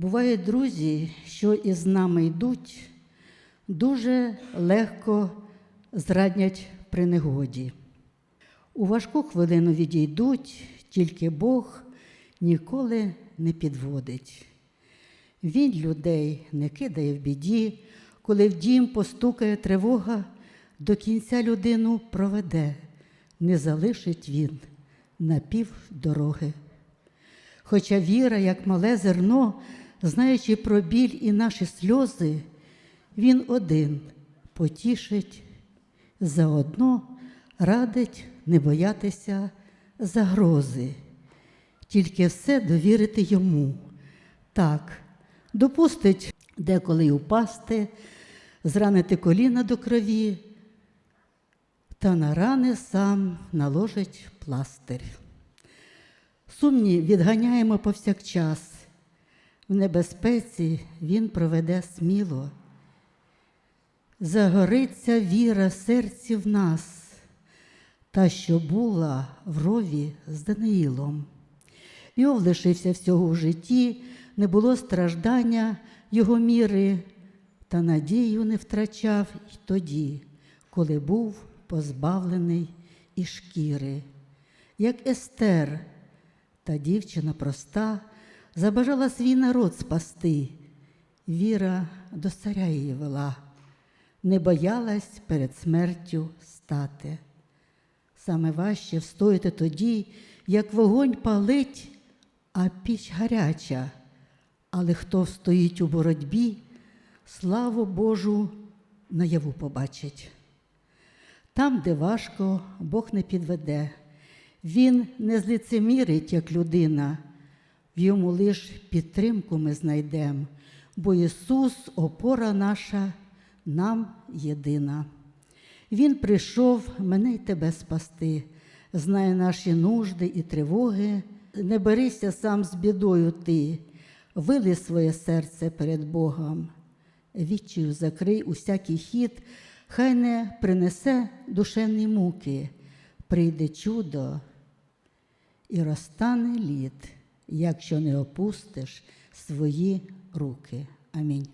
Бувають друзі, що із нами йдуть, дуже легко зраднять при негоді. У важку хвилину відійдуть, тільки Бог ніколи не підводить. Він людей не кидає в біді, коли в дім постукає тривога, до кінця людину проведе, не залишить він на пів дороги. Хоча віра, як мале зерно, знаючи про біль і наші сльози, він один потішить, заодно радить не боятися загрози, тільки все довірити йому. Так, допустить деколи упасти, зранити коліна до крові, та на рани сам наложить пластир. Сумні відганяємо повсякчас. В небезпеці він проведе сміло. Загориться віра в серці в нас, та що була в рові з Даниїлом. Йов лишився всього в житті, не було страждання його міри, та надію не втрачав й тоді, коли був позбавлений і шкіри. Як Естер, та дівчина проста, забажала свій народ спасти. Віра до царя її вела, не боялась перед смертю стати. Саме важче встояти тоді, як вогонь палить, а піч гаряча. Але хто стоїть у боротьбі, славу Божу наяву побачить. Там, де важко, Бог не підведе. Він не злицемірить, як людина, в йому лиш підтримку ми знайдемо, бо Ісус, опора наша, нам єдина. Він прийшов мене й тебе спасти, знає наші нужди і тривоги. Не берися сам з бідою ти, вили своє серце перед Богом. Відчаю закрий усякий хід, хай не принесе душевні муки, прийде чудо і розтане лід, якщо не опустиш свої руки. Амінь.